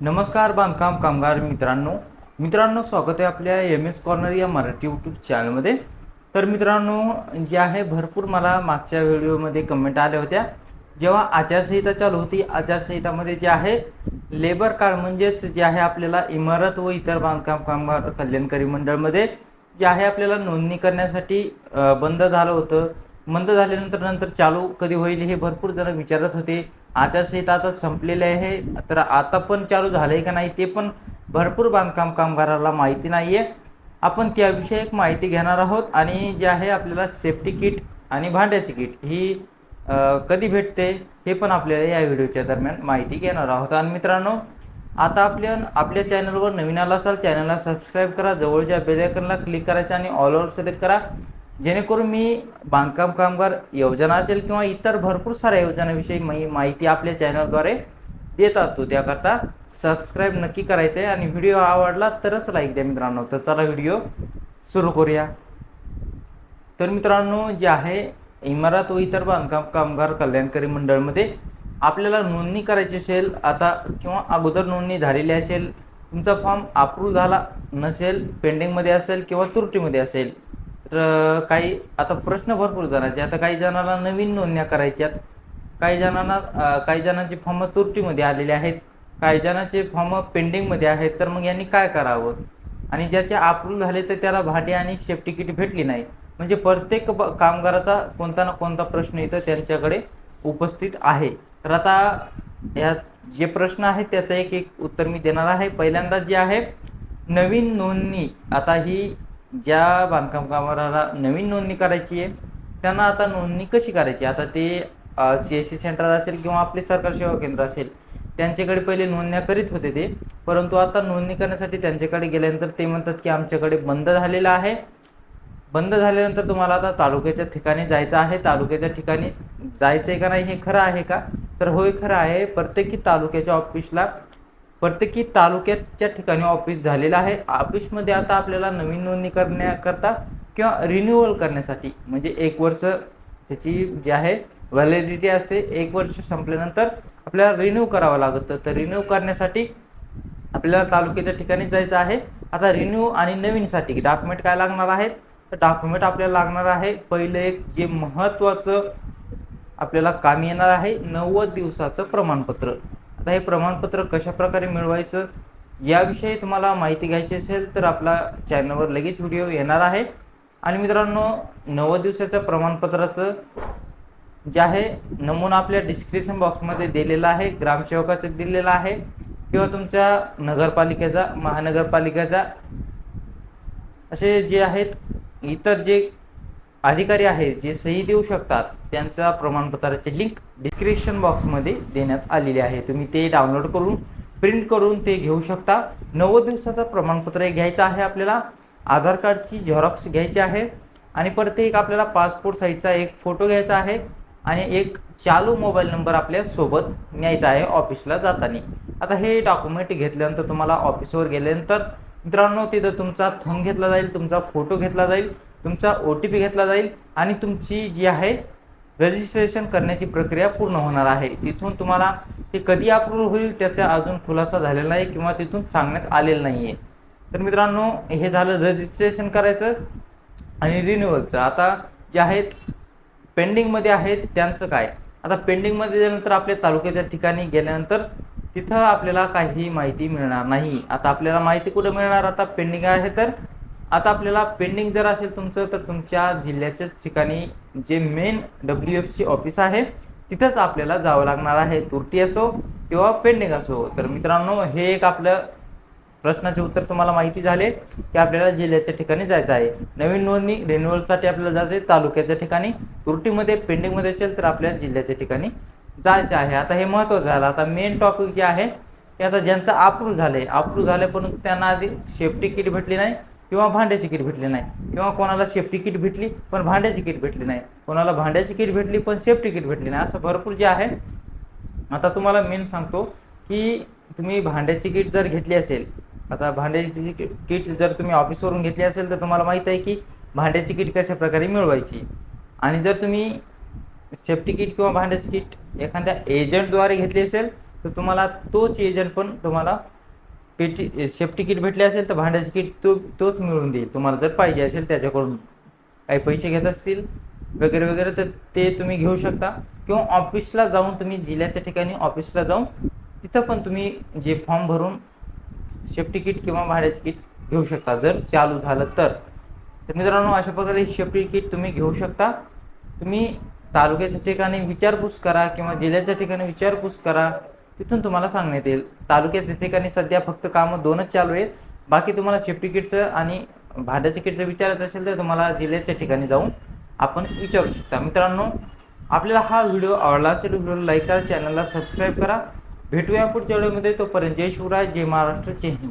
नमस्कार बांधकाम कामगार मित्रांनो. मित्रांनो स्वागत आहे आपल्या एम एस कॉर्नर या मराठी यूट्यूब चॅनलमध्ये तर मित्रांनो जे आहे भरपूर मला मागच्या व्हिडिओमध्ये कमेंट आल्या होत्या. जेव्हा आचारसंहिता चालू होती आचारसंहितामध्ये जे आहे लेबर कार्ड म्हणजेच जे आहे आपल्याला इमारत व इतर बांधकाम कामगार कल्याणकारी मंडळमध्ये जे आहे आपल्याला नोंदणी करण्यासाठी बंद झालं होतं. बंद झाल्यानंतर नंतर चालू कधी होईल हे भरपूर जण विचारत होते. आचारसंहिता आता संपलेली आहे. तर आता पण चालू झालंय का नाही ते पण भरपूर बांधकाम कामगाराला माहिती नाही आहे आपण त्याविषयी एक माहिती घेणार आहोत आणि जे आहे आपल्याला सेफ्टी किट आणि भांड्याची किट ही कधी भेटते हे पण आपल्याला या व्हिडिओच्या दरम्यान माहिती घेणार आहोत. आणि मित्रांनो आता आपल्या आपल्या चॅनलवर नवीन आला असाल चॅनलला सबस्क्राईब करा. जवळच्या बेलायकनला क्लिक करायचं आणि ऑलवर सिलेक्ट करा. जेणेकरून मी बांधकाम कामगार योजना असेल किंवा इतर भरपूर साऱ्या योजनाविषयी मी माहिती आपल्या चॅनलद्वारे देत असतो. त्याकरता सबस्क्राईब नक्की करायचं आहे आणि व्हिडिओ आवडला तरच लाईक द्या मित्रांनो. तर चला व्हिडिओ सुरू करूया. तर मित्रांनो जे आहे इमारत व इतर बांधकाम कामगार कल्याणकारी मंडळमध्ये आपल्याला नोंदणी करायची असेल आता किंवा अगोदर नोंदणी झालेली असेल तुमचा फॉर्म अप्रूव्ह झाला नसेल पेंडिंगमध्ये असेल किंवा त्रुटीमध्ये असेल तर काही आता प्रश्न भरपूर जणांचे. आता काही जणांना नवीन नोंदण्या करायच्यात. काही जणांना काही जणांचे फॉर्म तुरटीमध्ये आलेले आहेत. काही जणांचे फॉर्म पेंडिंगमध्ये आहेत. तर मग यांनी काय करावं? आणि ज्याचे अप्रूव्ह झाले तर त्याला भाडे आणि सेफ्टी किट भेटली नाही. म्हणजे प्रत्येक ब- कामगाराचा कोणता ना कोणता प्रश्न इथं त्यांच्याकडे उपस्थित आहे. तर आता या जे प्रश्न आहेत त्याचं एक एक उत्तर मी देणार आहे. पहिल्यांदा जे आहे नवीन नोंदणी. आता ही ज्या बांधकाम कामगाराला नवीन नोंदणी करायची आहे त्यांना आता नोंदणी कशी करायची? आता ते सी एस सी सेंटर असेल किंवा आपले सरकार सेवा केंद्र असेल त्यांच्याकडे पहिले नोंदण्या करीत होते ते. परंतु आता नोंदणी करण्यासाठी त्यांच्याकडे गेल्यानंतर ते म्हणतात की आमच्याकडे बंद झालेलं आहे. बंद झाल्यानंतर तुम्हाला आता तालुक्याच्या ठिकाणी जायचं आहे. तालुक्याच्या ठिकाणी जायचं आहे का नाही हे खरं आहे का? तर होय खरं आहे. प्रत्येकी तालुक्याच्या ऑफिसला प्रत्येकी तालुक्याच्या ठिकाणी ऑफिस झालेलं आहे. ऑफिसमध्ये आता आपल्याला नवीन नोंदणी करण्याकरता किंवा रिन्युअल करण्यासाठी म्हणजे एक वर्ष त्याची जी आहे व्हॅलिडिटी असते. एक वर्ष संपल्यानंतर आपल्याला रिन्यू करावं लागतं. तर रिन्यू करण्यासाठी आपल्याला तालुक्याच्या ठिकाणी जायचं आहे. आता रिन्यू आणि नवीनसाठी डॉक्युमेंट काय लागणार आहेत? तर डॉक्युमेंट आपल्याला लागणार आहे. पहिलं एक जे महत्त्वाचं आपल्याला कामी येणार आहे नव्वद दिवसाचं प्रमाणपत्र. आता हे प्रमाणपत्र कशा प्रकारे मिळवायचं याविषयी तुम्हाला माहिती घ्यायची असेल तर आपला चॅनलवर लगेच व्हिडिओ येणार आहे. आणि मित्रांनो नव्वद दिवसाच्या प्रमाणपत्राचं जे आहे नमुना आपल्या डिस्क्रिप्शन बॉक्समध्ये दिलेला आहे ग्रामसेवकाचं दिलेला आहे किंवा तुमच्या नगरपालिकेचा महानगरपालिकेचा असे जे आहेत इतर जे अधिकारी आहेत जे सही देऊ शकतात त्यांच्या प्रमाणपत्राची लिंक डिस्क्रिप्शन बॉक्समध्ये देण्यात आलेली आहे. तुम्ही ते डाउनलोड करून प्रिंट करून ते घेऊ शकता. नव्वद दिवसाचं प्रमाणपत्र घ्यायचं आहे आपल्याला. आधार कार्डची झेरॉक्स घ्यायची आहे. आणि परत एक आपल्याला पासपोर्ट साईजचा एक फोटो घ्यायचा आहे. आणि एक चालू मोबाईल नंबर आपल्यासोबत न्यायचा आहे ऑफिसला जाताना. आता हे डॉक्युमेंट घेतल्यानंतर तुम्हाला ऑफिसवर गेल्यानंतर मित्रांनो तिथं तुमचा थंब घेतला जाईल तुमचा फोटो घेतला जाईल. तुमचा ओ टी पी घेतला जाईल आणि तुमची जी आहे रजिस्ट्रेशन करण्याची प्रक्रिया पूर्ण होणार आहे. तिथून तुम्हाला ते कधी अप्रूव्ह होईल त्याचा अजून खुलासा झालेला नाही किंवा तिथून सांगण्यात आलेलं नाही आहे तर मित्रांनो हे झालं रजिस्ट्रेशन करायचं आणि रिन्युअलचं आता जे आहेत पेंडिंगमध्ये आहेत त्यांचं काय? आता पेंडिंगमध्ये गेल्यानंतर आपल्या तालुक्याच्या ठिकाणी गेल्यानंतर तिथं आपल्याला काही माहिती मिळणार नाही. आता आपल्याला माहिती कुठं मिळणार? आता पेंडिंग आहे तर आता आपल्याला पेंडिंग जर असेल तुमचं तर तुमच्या जिल्ह्याच्याच ठिकाणी जे main W F C office आहे तिथंच आपल्याला जावं लागणार आहे. तुरटी असो किंवा पेंडिंग असो. तर मित्रांनो हे एक आपलं प्रश्नाचे उत्तर तुम्हाला माहिती झाले की आपल्याला जिल्ह्याच्या ठिकाणी जायचं आहे. नवीन नोंदणी रिन्युअलसाठी आपल्याला जायचं आहे तालुक्याच्या ठिकाणी. तुरटीमध्ये पेंडिंगमध्ये असेल तर आपल्या जिल्ह्याच्या ठिकाणी जायचं आहे. आता हे महत्त्वाचं झालं. आता मेन टॉपिक जे आहे ते आता ज्यांचं अप्रूव्ह झालं आहे अप्रूव्ह झालं परंतु त्यांना आधी सेफ्टी किट भेटली नाही. किंवा भांड्याची किट भेटली नाही. किंवा कोणाला सेफ्टी किट भेटली पण भांड्याची किट भेटली नाही. कोणाला भांड्याची किट भेटली पण सेफ्टी किट भेटली नाही. असं भरपूर जे आहे आता तुम्हाला मेन सांगतो की तुम्ही भांड्याची किट जर घेतली असेल आता भांड्याची किट जर तुम्ही ऑफिसवरून घेतली असेल तर तुम्हाला माहीत आहे की भांड्याची किट कशा प्रकारे मिळवायची. आणि जर तुम्ही सेफ्टी किट किंवा भांड्याची किट एखाद्या एजंटद्वारे घेतली असेल तर तुम्हाला तोच एजंट पण तुम्हाला पेटी सेफ्टी किट भेटले असेल तर भांड्याचं किट तो तोच मिळून देईल. तुम्हाला जर पाहिजे असेल त्याच्याकडून. काही पैसे घेत असतील वगैरे वगैरे तर ते तुम्ही घेऊ शकता. किंवा ऑफिसला जाऊन तुम्ही जिल्ह्याच्या ठिकाणी ऑफिसला जाऊन तिथं पण तुम्ही जे फॉर्म भरून सेफ्टी किट किंवा भाड्याचं किट घेऊ शकता. जर चालू झालं तर. तर मित्रांनो अशा प्रकारे सेफ्टी किट तुम्ही घेऊ शकता. तुम्ही तालुक्याच्या ठिकाणी विचारपूस करा किंवा जिल्ह्याच्या ठिकाणी विचारपूस करा. तिथून तुम्हाला सांगण्यात येईल. तालुक्याच्या ठिकाणी सध्या फक्त कामं दोनच चालू आहेत. बाकी तुम्हाला सेफ्टी किटचं आणि भाड्याच्या किटचं विचारायचं असेल तर तुम्हाला जिल्ह्याच्या ठिकाणी जाऊन आपण विचारू शकता. मित्रांनो आपल्याला हा व्हिडिओ आवडला असेल व्हिडिओ लाईक करा चॅनलला सबस्क्राईब करा. भेटूया पुढच्या व्हिडिओमध्ये. तोपर्यंत जय शिवराय जय महाराष्ट्र जय हिंद.